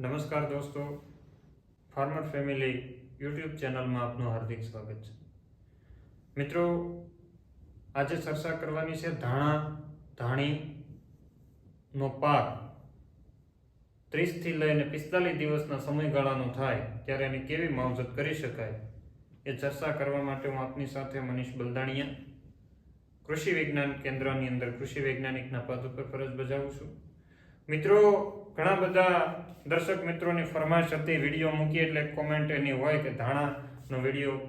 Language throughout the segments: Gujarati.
નમસ્કાર દોસ્તો ફાર્મર ફેમિલી યુટ્યુબ ચેનલમાં આપનું હાર્દિક સ્વાગત છે. મિત્રો, આજે ચર્ચા કરવાની છે ધાણા, ધાણીનો પાક ત્રીસથી લઈને પિસ્તાલીસ દિવસના સમયગાળાનો થાય ત્યારે એની કેવી માવજત કરી શકાય એ ચર્ચા કરવા માટે હું આપની સાથે મનીષ બલદાણિયા, કૃષિ વિજ્ઞાન કેન્દ્રની અંદર કૃષિ વૈજ્ઞાનિકના પદ ઉપર ફરજ બજાવું છું. મિત્રો ઘણા બધા દર્શક મિત્રોની ફરમાઈશ હતી, વીડિયો મૂકી એટલે કોમેન્ટ એની હોય કે ધાણાનો વીડિયો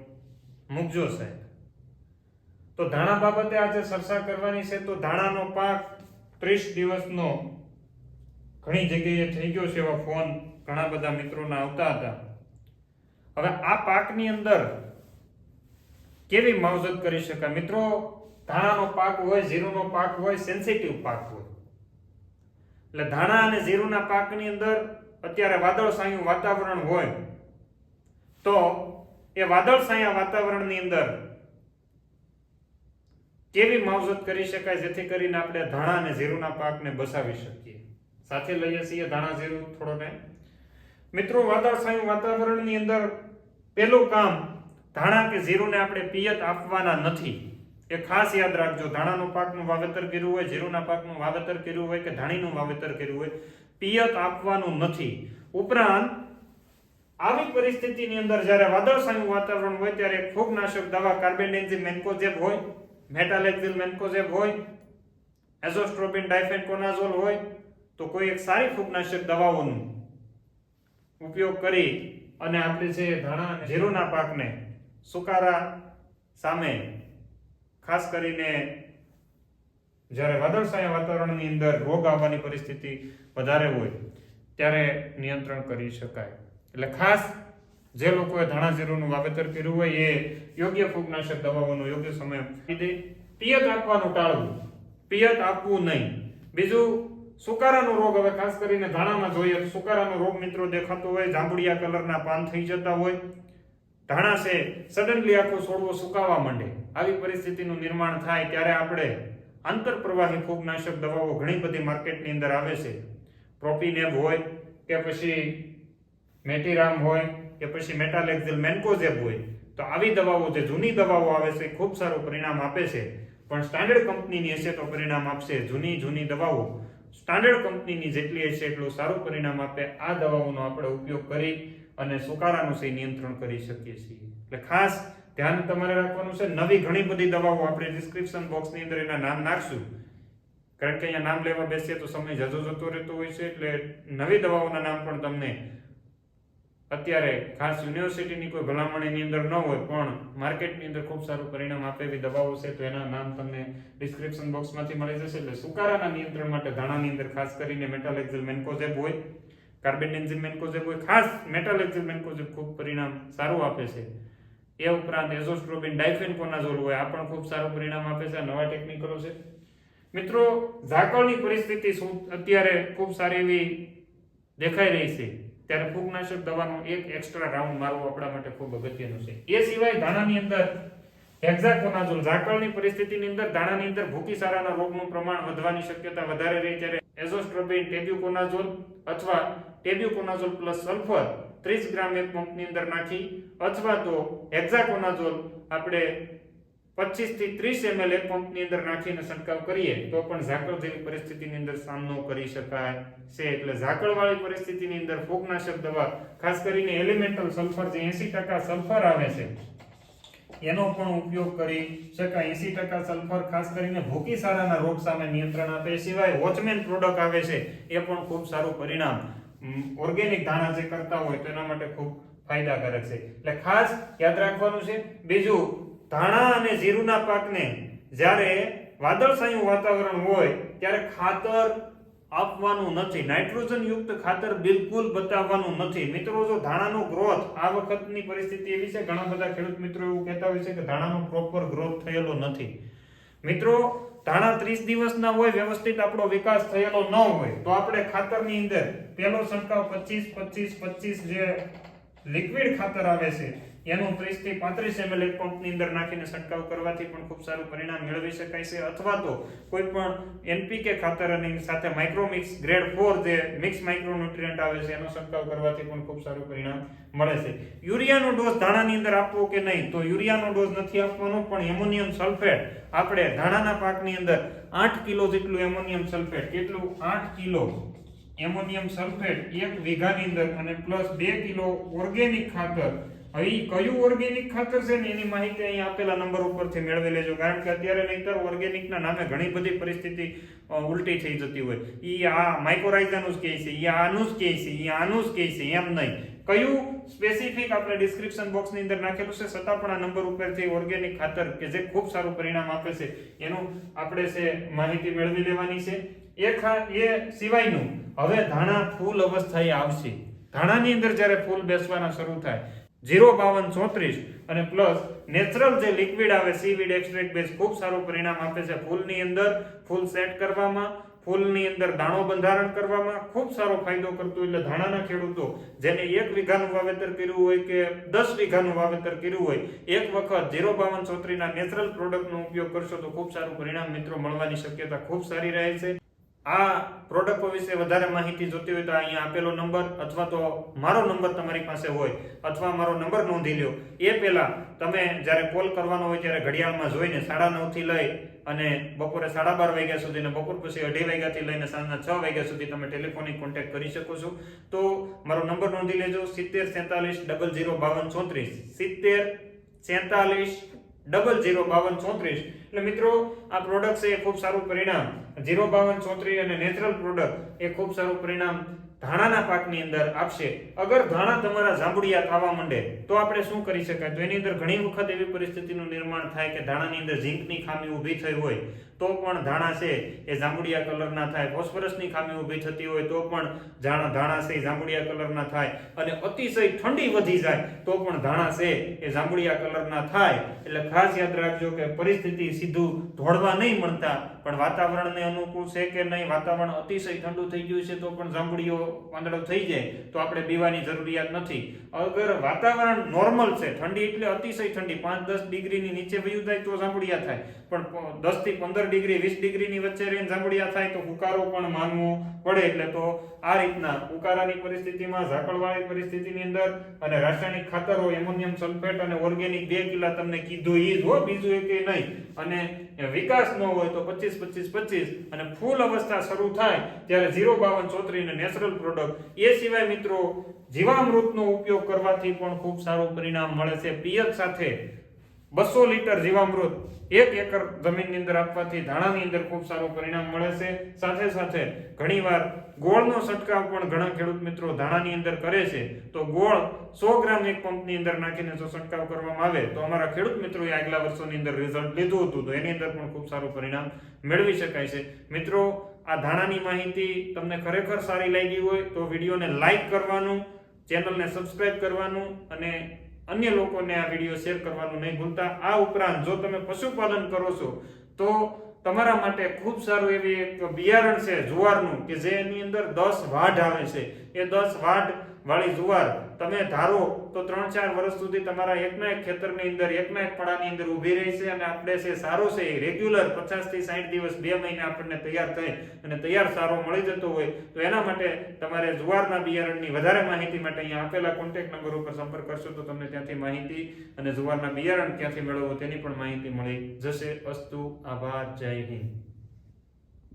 મૂકજો સાહેબ. તો ધાણા બાબતે આજે ચર્ચા કરવાની છે, તો ધાણાનો પાક ત્રીસ દિવસનો ઘણી જગ્યાએ થઈ ગયો છે એવા ફોન ઘણા બધા મિત્રોના આવતા હતા. હવે આ પાકની અંદર કેવી માવજત કરી શકાય? મિત્રો, ધાણાનો પાક હોય જીરુનો પાક હોય સેન્સિટિવ પાક હોય. એટલે ધાણા અને જીરુના પાકની અંદર અત્યારે વાદળછાયું વાતાવરણ હોય, તો એ વાદળછાયા વાતાવરણની અંદર કેવી માવજત કરી શકાય જેથી કરીને આપણે ધાણા અને જીરુના પાકને બસાવી શકીએ? સાથે લઈએ છીએ ધાણા, જીરું થોડો ટાઈમ મિત્રો, વાદળછાયું વાતાવરણની અંદર પહેલું કામ ધાણા કે જીરુને આપણે પિયત આપવાના નથી. એ ખાસ યાદ રાખજો, ધાણાનો પાકનું વાવેતર કર્યું હોય, જીરુના પાકનું વાવેતર કર્યું હોય કે ધાણીનું વાવેતર કર્યું હોય, પિયત આપવાનું નથી. ઉપરાંત, આવી પરિસ્થિતિની અંદર જ્યારે વાદળછાયું વાતાવરણ હોય ત્યારે ફૂગનાશક દવા કાર્બેન્ડેન્ઝિમ મેન્કોઝેબ હોય, મેટાલેક્ઝિલ મેન્કોઝેબ હોય એઝોસ્ટ્રોબિન ડાયફેનકોનાઝોલ હોય, તો કોઈ એક સારી ફૂગનાશક દવાઓનો ઉપયોગ કરી અને આપણે જે ધાણા જીરુના પાકને સુકારા સામે ખાસ કરીને જ્યારે વાદળછાયા વાતાવરણની અંદર રોગ આવવાની પરિસ્થિતિ વધારે હોય, ત્યારે નિયંત્રણ કરી શકાય. એટલે ખાસ જે લોકોએ ધાણા જીરુનું વાવેતર કર્યું હોય, એ યોગ્ય ફૂગનાશક દવાઓનો યોગ્ય સમય આપી પિયત આપવાનું ટાળવું. પિયત આપવું નહીં. બીજું, સુકારાનો રોગ હવે ખાસ કરીને ધાણામાં જોઈએ સુકારાનો રોગ મિત્રો દેખાતો હોય, જાંબુડિયા કલરના પાન થઈ જતા હોય. ધાણા છે સડનલી આખો છોડવો સુકાવા માંડે. આવી પરિસ્થિતિનું નિર્માણ થાય ત્યારે આપણે આંતરપ્રવાહી ફૂગનાશક દવાઓ ઘણી બધી માર્કેટની અંદર આવે છે. પ્રોપીનેબ હોય કે પછી મેટીરામ હોય કે પછી મેટાલેક્ઝિલ મેન્કોઝેબ હોય. તો આવી દવાઓ જે જૂની દવાઓ આવે છે, ખૂબ સારું પરિણામ આપે છે. પણ સ્ટાન્ડર્ડ કંપનીની હશે તો પરિણામ આપશે જૂની જૂની દવાઓ. સ્ટાન્ડર્ડ કંપનીની જેટલી હશે એટલું સારું પરિણામ આપે. આ દવાઓનો આપણે ઉપયોગ કરી અને સુકારાનું છે નિયંત્રણ કરી શકીએ છીએ. એટલે ખાસ ધ્યાન તમારે રાખવાનું છે, નવી ઘણી બધી દવાઓ આપણે ડિસ્ક્રિપ્શન બોક્સની અંદર એના નામ નાખશું. કારણ કે અહીંયા નામ લેવા બેસીએ તો સમય જજો જતો રહેતો હોય છે, એટલે નવી દવાઓના નામ પણ તમને અત્યારે ખાસ યુનિવર્સિટીની કોઈ ભલામણીની અંદર ન હોય, પણ માર્કેટની અંદર ખૂબ સારું પરિણામ આપે એવી દવાઓ છે, તો એના નામ તમને ડિસ્ક્રિપ્શન બોક્સમાંથી મળી જશે. એટલે સુકારાના નિયંત્રણ માટે ધાણાની અંદર ખાસ કરીને મેટાલેક્ઝલ મેન્કોઝેબ હોય કાર્બેન્ડેન્ઝિમ મેન્કોઝેબ હોય, ખાસ મેટલ એન્ઝિમ મેન્કોઝેબ ખૂબ પરિણામ સારું આપે છે. એ ઉપરાંત એઝોસ્ટ્રોબિન ડાયફેનકોનાઝોલ હોય, આ પણ ખૂબ સારું પરિણામ આપે છે નવા ટેકનિકલો છે. મિત્રો, ઝાકળની પરિસ્થિતિ શું? અત્યારે ખૂબ સારી એવી દેખાઈ રહી છે. ત્યારે ફૂગનાશક દવાનો એક એક્સ્ટ્રા રાઉન્ડ મારવો આપણા માટે ખૂબ અગત્યનું છે. એ સિવાય ધાણાની અંદર હેક્ઝાકોનાઝોલ ઝાકળની પરિસ્થિતિની અંદર દાણાની અંદર ભૂકીસારાના રોગનું પ્રમાણ વધવાની શક્યતા વધારે રહી, ત્યારે એઝોસ્ટ્રોબિન, ટેબ્યુકોનાઝોલ અથવા ટેબ્યુકોનાઝોલ પ્લસ સલ્ફર 30 ગ્રામ એક પંપની અંદર નાખી, અથવા તો હેક્ઝાકોનાઝોલ આપણે 25 થી 30 ml એક પંપની અંદર નાખીને છંટકાવ કરીએ, તો પણ ઝાકળ જેવી પરિસ્થિતિની અંદર સામનો કરી શકાય છે. એટલે ઝાકળવાળી પરિસ્થિતિની અંદર ફૂગનાશક દવા, ખાસ કરીને એલિમેન્ટલ સલ્ફર જે 80% સલ્ફર આવે છે, એનો પણ ઉપયોગ કરી શકાય. એસી ટકા સલ્ફર ખાસ કરીને ભૂકી સારાના રોગ સામે નિયંત્રણ આપે, સિવાય વોચમેન પ્રોડક્ટ આવે છે, એ પણ ખૂબ સારું પરિણામ ઓર્ગેનિક ધાણા જે કરતા હોય તો એના માટે ખૂબ ફાયદાકારક છે. એટલે ખાસ યાદ રાખવાનું છે, બીજું, ધાણા અને જીરુના પાકને જ્યારે વાદળછાયું વાતાવરણ હોય, ત્યારે ખાતર આપવાનું નથી, નાઇટ્રોજન યુક્ત ખાતર બિલકુલ બતાવવાનું નથી. મિત્રો, જો ધાણાનો ગ્રોથ આ વખતની પરિસ્થિતિ એવી છે, ઘણા બધા ખેડૂત મિત્રો એવું કહેતા હોય છે કે ધાણાનો પ્રોપર ગ્રોથ થયેલો નથી. મિત્રો ધાણા ત્રીસ દિવસના હોય, વ્યવસ્થિત આપણો વિકાસ થયેલો ન હોય, તો આપણે ખાતરની અંદર પહેલો છંટકાવ પચીસ પચીસ પચીસ જે લિક્વિડ ખાતર આવે છે એનું ત્રીસથી પાંત્રીસ એમએલ એક પંપની અંદર નાખીને છંટકાવ કરવાથી પણ ખૂબ સારું પરિણામ મેળવી શકાય છે. અથવા તો કોઈ પણ એનપીકે ખાતર અને સાથે માઇક્રોમિક્સ ગ્રેડ ફોર જે મિક્સ માઇક્રોન્યુટ્રિયન્ટ આવે છે, એનો છંટકાવ કરવાથી પણ ખૂબ સારું પરિણામ મળે છે. યુરિયાનો ડોઝ ધાણાની અંદર આપવો કે નહીં? તો યુરિયાનો ડોઝ નથી આપવાનો, પણ એમોનિયમ સલ્ફેટ આપણે ધાણાના પાકની અંદર આઠ કિલો જેટલું એમોનિયમ સલ્ફેટ કેટલું? આઠ કિલો એમોનિયમ સલ્ફેટ એક વીઘાની અંદર અને પ્લસ બે કિલો ઓર્ગેનિક ખાતર હવે એ કયું ઓર્ગેનિક ખાતર છે ને એની માહિતી અહીં આપેલા નંબર ઉપરથી મેળવી લેજો. કારણ કે અત્યારે નહીતર ઓર્ગેનિકના નામે ઘણી બધી પરિસ્થિતિ ઉલટી થઈ જતી હોય. ઈ આ માઇક્રોરાઇઝાનું જ કહે છે, ઈ આનું જ કહે છે, ઈ આનું જ કહે છે, એમ નહીં. કયું સ્પેસિફિક આપણે ડિસ્ક્રિપ્શન બોક્સની અંદર નાખેલું છે? છતાં પણ આ નંબર ઉપરથી ઓર્ગેનિક ખાતર કે જે ખૂબ સારું પરિણામ આપે છે, એનું આપણે છે માહિતી મેળવી લેવાની છે. એ ખા, એ સિવાયનું હવે ધાણા ફૂલ અવસ્થાએ આવશે. ધાણાની અંદર જ્યારે ફૂલ બેસવાના શરૂ થાય જીરો બાવન ચોત્રીસ અને પ્લસ નેચરલ જે લિક્વિડ આવે, સીવીડ એક્સ્ટ્રેક્ટ બેઝ ખૂબ સારું પરિણામ આપે છે. ફૂલની અંદર ફૂલ સેટ કરવામાં, ફૂલની અંદર દાણો બંધારણ કરવામાં ખૂબ સારો ફાયદો કરતું એટલે ધાણાના ખેડૂતો જેને એક વીઘાનું વાવેતર કર્યું હોય કે દસ વીઘાનું વાવેતર કર્યું હોય, એક વખત જીરો બાવન ચોત્રીના નેચરલ પ્રોડક્ટનો ઉપયોગ કરશો તો ખૂબ સારું પરિણામ મિત્રો મળવાની શક્યતા ખૂબ સારી રહે છે. આ પ્રોડક્ટો વિશે વધારે માહિતી જોતી હોય તો અહીંયા આપેલો નંબર અથવા તો મારો નંબર તમારી પાસે હોય અથવા મારો નંબર નોંધી લ્યો. એ પહેલાં તમે જ્યારે કોલ કરવાનો હોય ત્યારે ઘડિયાળમાં જોઈને સાડા નવથી લઈ અને બપોરે સાડા બાર વાગ્યા સુધી અને બપોર પછી અઢી વાગ્યાથી લઈને સાંજના છ વાગ્યા સુધી તમે ટેલિફોનિક કોન્ટેક્ટ કરી શકો છો. તો મારો નંબર નોંધી લેજો સિત્તેર સેતાલીસ ડબલ જીરો બાવન ચોત્રીસ. સિત્તેર સેતાલીસ ડબલ જીરો બાવન ચોત્રીસ એટલે મિત્રો, આ પ્રોડક્ટ છે એ ખૂબ સારું પરિણામ. જીરો બાવન ચોત્રીસ અને નેચરલ પ્રોડક્ટ એ ખૂબ સારું પરિણામ ધાણાના પાકની અંદર આપશે. અગર ધાણા તમારા જાંબુડિયા થવા માંડે, તો આપણે શું કરી શકાય? તો એની અંદર ઘણી વખત એવી પરિસ્થિતિનું નિર્માણ થાય કે ધાણાની અંદર ઝીંકની ખામી ઊભી થઈ હોય, તો પણ ધાણા છે એ જાંબુડિયા કલરના થાય. ફોસ્ફરસની ખામી ઊભી થતી હોય, તો પણ ધાણા ધાણા છે એ જાંબુડિયા કલરના થાય. અને અતિશય ઠંડી વધી જાય, તો પણ ધાણા છે એ જાંબુડિયા કલરના થાય. એટલે ખાસ યાદ રાખજો કે પરિસ્થિતિ સીધું ધોળવા નહીં મળતા. પણ વાતાવરણને અનુકૂળ છે કે નહીં? વાતાવરણ અતિશય ઠંડુ થઈ ગયું છે તો પણ જાંબુડીઓ પાંદડો થઈ જાય. તો આપણે બીવાની જરૂરિયાત નથી. અગર વાતાવરણ નોર્મલ છે, ઠંડી એટલે અતિશય ઠંડી. પાંચ દસ ડિગ્રીની નીચે વયું જાય તો જાંબુડિયા થાય. પણ દસથી પંદર ડિગ્રી, વીસ ડિગ્રીની વચ્ચે રહીને જાંબુડિયા થાય તો હુકારો પણ માનવો પડે એટલે તો આ રીતના ઉકારાની પરિસ્થિતિમાં ઝાકળવાળી પરિસ્થિતિની અંદર અને રાસાયણિક ખાતરો, એમોનિયમ સલ્ફેટ અને ઓર્ગેનિક બે કિલા તમને કીધું ઈ જ હો, બીજું કે નહીં. અને વિકાસ ન હોય તો પચીસ પચીસ પચીસ અને ફૂલ અવસ્થા શરૂ થાય ત્યારે ઝીરો, બાવન ચોત્રી અને નેચરલ પ્રોડક્ટ. એ સિવાય મિત્રો, જીવામૃતનો ઉપયોગ કરવાથી પણ ખૂબ સારું પરિણામ મળે છે. પિયત સાથે બસો લીટર જીવામૃત એક એકર જમીનની અંદર આપવાથી ધાણાની અંદર ખૂબ સારું પરિણામ મળે છે. સાથે સાથે ઘણીવાર ગોળનો છંટકાવ પણ ઘણા ખેડૂત મિત્રો ધાણાની અંદર કરે છે. તો ગોળ સો ગ્રામ એક પંપની અંદર નાખીને જો છંટકાવ કરવામાં આવે તો અમારા ખેડૂત મિત્રોએ આગલા વર્ષોની અંદર રિઝલ્ટ લીધું હતું. તો એની અંદર પણ ખૂબ સારું પરિણામ મેળવી શકાય છે. મિત્રો, આ ધાણાની માહિતી તમને ખરેખર સારી લાગી હોય તો વિડીયોને લાઈક કરવાનું, ચેનલને સબસ્ક્રાઇબ કરવાનું અને અન્ય લોકોને આ વીડિયો શેર કરવાનું નહીં ભૂલતા. આ ઉપરાંત જો તમે પશુપાલન કરો છો, તો તમારા માટે ખૂબ સારું એવી એક બિયારણ છે જુવારનું, કે જે એની અંદર દસ વાઢ આવે છે. એ દસ વાઢ વાળી જુવાર તમે ધારો તો ત્રણ ચાર વર્ષ સુધી તમારા એકના એક ખેતરની અંદર, એકના એક પડાની અંદર ઊભી રહી છે અને આપણે છે સારો છે એ રેગ્યુલર પચાસથી સાઠ દિવસ બે મહિને આપણને તૈયાર થઈ અને તૈયાર સારો મળી જતો હોય, તો એના માટે તમારે જુવારના બિયારણની વધારે માહિતી માટે અહીંયા આપેલા કોન્ટેક્ટ નંબર ઉપર સંપર્ક કરશો તો તમને ત્યાંથી માહિતી અને જુવારના બિયારણ ક્યાંથી મેળવવું તેની પણ માહિતી મળી જશે. અસ્તુ, આભાર, જય હિન્દ.